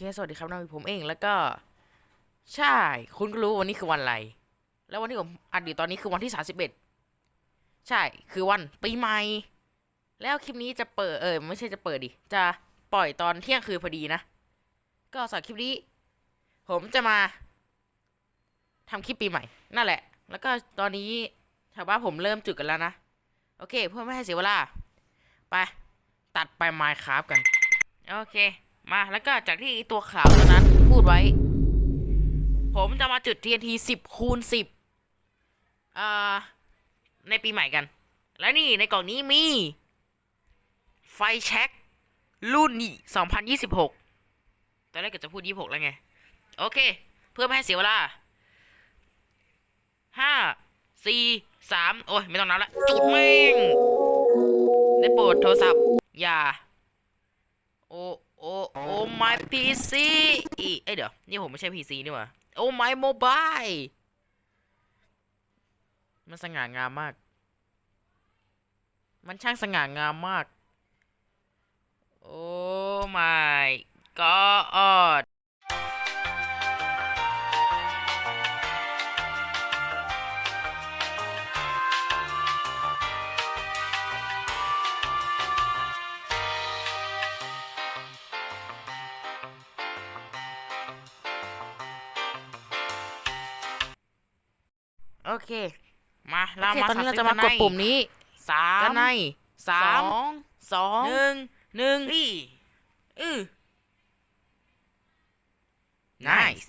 เค สวัสดีครับน้องผมเอง แล้วก็ ใช่ คุณก็รู้วันนี้คือวันอะไร แล้ววันที่ผมอัดอยู่ตอนนี้คือวันที่สาสิบเอ็ดใช่ คือวันปีใหม่ แล้วคลิปนี้จะเปิด เออไม่ใช่จะเปิดดิ จะปล่อยตอนเที่ยงคืนพอดีนะ ก็สำหรับคลิปนี้ ผมจะมาทำคลิปปีใหม่ นั่นแหละ แล้วก็ตอนนี้ชาวบ้านผมเริ่มจุดกันแล้วนะ โอเค เพื่อไม่ให้เสียเวลา ไป ตัดไปไมค์ครับกัน โอเค มาแล้วก็จากที่ตัวขาวตัวนั้นพูดไว้ ผมจะมาจุด TNT 10คูณ10อ่าในปีใหม่กัน และนี่ในกล่องนี้มี ไฟแช็กรุ่นนี่2026ตอนแรกก็จะพูด26แล้วไง โอเค เพื่อไม่ให้เสียเวลาห้าสี่สามโอ้ย ไม่ต้องนับละ จุดแม่ง ได้โปรดโทรศัพท์ อย่า โอ โอโอ้ my PC อีเอ้ยเดี๋ยว นี่ผมไม่ใช่ PC นี่หว่าโอ้ my mobile มันสง่างามมาก มันช่างสง่างามมาก โอ้ my god โอเค มาเราโอเคมาตอนนี้เราจะสัมากดปุ่มนี้สามกันในสาสอมงสองหนึ่งหนึ่งอีอือ nice